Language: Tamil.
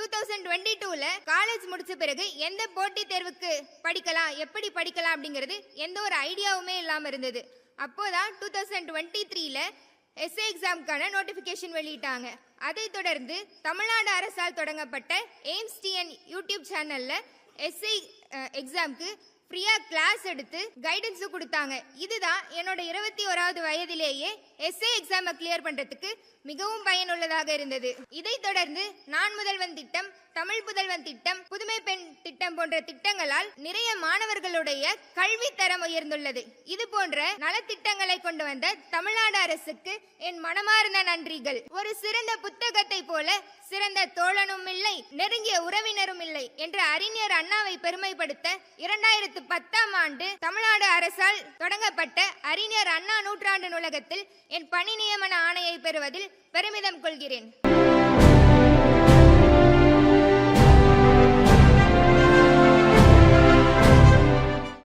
டூ தௌசண்ட் டுவெண்ட்டி டூல காலேஜ் முடிச்ச பிறகு எந்த போட்டித் தேர்வுக்கு படிக்கலாம் எப்படி படிக்கலாம் அப்படிங்கிறது எந்த ஒரு ஐடியாவுமே இல்லாமல் இருந்தது. அப்போதான் டூ தௌசண்ட் டுவெண்ட்டி த்ரீல எஸ்ஏ எக்ஸாமுக்கான நோட்டிஃபிகேஷன் வெளியிட்டாங்க. அதைத் தொடர்ந்து தமிழ்நாடு அரசால் தொடங்கப்பட்ட எய்ம்ஸ் டிஎன் யூடியூப் சேனலில் எஸ்ஐ எக்ஸாம்க்கு ஃப்ரீயா கிளாஸ் எடுத்து கைடன்ஸும் கொடுத்தாங்க. இதுதான் என்னோட இருபத்தி ஓராவது வயதிலேயே எஸ்ஏ எக்ஸாமை கிளியர் பண்றதுக்கு மிகவும் பயனுள்ளதாக இருந்தது. இதைத் தொடர்ந்து நான் முதல்வன் திட்டம் தமிழ் புதல்வன் திட்டம் புதுமை பெண் திட்டம் போன்ற திட்டங்களால் நிறைய மாணவர்களுடைய கல்வி தரம் உயர்ந்துள்ளது. இது போன்ற நலத்திட்டங்களை கொண்டு வந்த தமிழ்நாடு அரசுக்கு என் மனமார்ந்த நன்றிகள். ஒரு சிறந்த புத்தகத்தை போல சிறந்த தோழனும் இல்லை நெருங்கிய உறவினரும் இல்லை என்று அறிஞர் அண்ணாவை பெருமைப்படுத்த இரண்டாயிரத்து பத்தாம் ஆண்டு தமிழ்நாடு அரசால் தொடங்கப்பட்ட அறிஞர் அண்ணா நூற்றாண்டு நூலகத்தில் என் பணி நியமன ஆணையை பெறுவதில் பெருமிதம் கொள்கிறேன்.